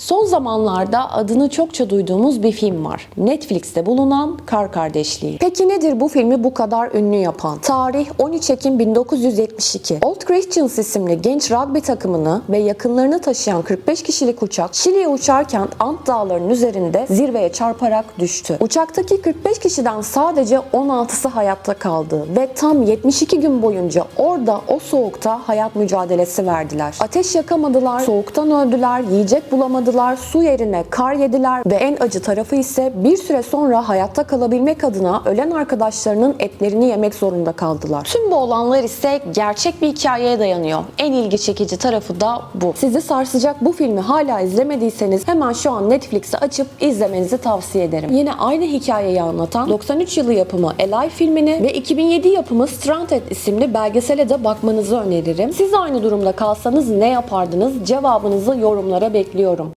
Son zamanlarda adını çokça duyduğumuz bir film var. Netflix'te bulunan Kar Kardeşliği. Peki nedir bu filmi bu kadar ünlü yapan? Tarih 13 Ekim 1972. Old Christians isimli genç rugby takımını ve yakınlarını taşıyan 45 kişilik uçak Şili'ye uçarken Ant Dağları'nın üzerinde zirveye çarparak düştü. Uçaktaki 45 kişiden sadece 16'sı hayatta kaldı ve tam 72 gün boyunca orada o soğukta hayat mücadelesi verdiler. Ateş yakamadılar, soğuktan öldüler, yiyecek bulamadılar, su yerine kar yediler ve en acı tarafı ise bir süre sonra hayatta kalabilmek adına ölen arkadaşlarının etlerini yemek zorunda kaldılar. Tüm bu olanlar ise gerçek bir hikayeye dayanıyor. En ilgi çekici tarafı da bu. Sizi sarsacak bu filmi hala izlemediyseniz hemen şu an Netflix'i açıp izlemenizi tavsiye ederim. Yine aynı hikayeyi anlatan 93 yılı yapımı Alive filmini ve 2007 yapımı Stranded isimli belgesele de bakmanızı öneririm. Siz aynı durumda kalsanız ne yapardınız? Cevabınızı yorumlara bekliyorum.